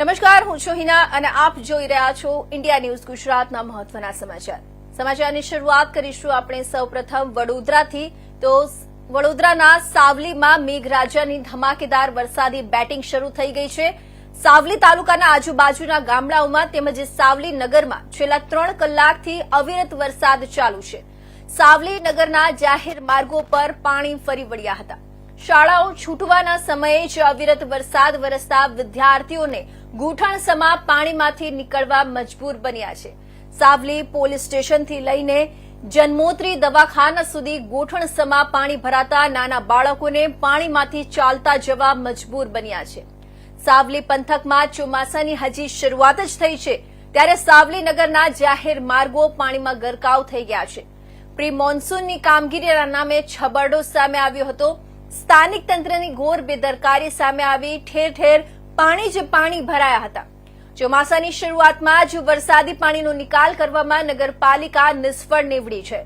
નમસ્કાર, હું છું હિના અને આપ જોઈ રહ્યા છો ઇન્ડિયા ન્યૂઝ ગુજરાતના મહત્વના સમાચાર. સમાચારની શરૂઆત કરીશું આપણે સૌપ્રથમ વડોદરાથી. તો વડોદરાના સાવલીમાં મેઘરાજાની ધમાકેદાર વરસાદી બેટિંગ શરૂ થઈ ગઈ છે. સાવલી તાલુકાના આજુબાજુના ગામડાઓમાં તેમજ સાવલી નગરમાં છેલ્લા ત્રણ કલાકથી અવિરત વરસાદ ચાલુ છે. સાવલી નગરના જાહેર માર્ગો પર પાણી ફરી વળ્યા હતા. શાળાઓ છૂટવાના સમયે જ અવિરત વરસાદ વરસતા વિદ્યાર્થીઓને ગૂંઠણસમા પાણીમાંથી નીકળવા મજબૂર બન્યા છે. સાવલી પોલીસ સ્ટેશનથી લઈને જન્મોત્રી દવાખાના સુધી ગોઠણસમા પાણી ભરાતા નાના બાળકોને પાણીમાંથી ચાલતા જવા મજબૂર બન્યા છે. સાવલી પંથકમાં ચોમાસાની હજી શરૂઆત જ થઈ છે, ત્યારે સાવલી નગરના જાહેર માર્ગો પાણીમાં ગરકાવ થઈ ગયા છે. પ્રી મોન્સૂનની કામગીરીના નામે છબરડો સામે આવ્યો હતો. સ્થાનિક તંત્રની ઘોર બેદરકારી સામે આવી ઠેર ઠેર પાણી જ પાણી ભરાયા હતા. ચોમાસાની શરૂઆતમાં જ વરસાદી પાણીનો નિકાલ કરવામાં નગરપાલિકા નિષ્ફળ નીવડી છે.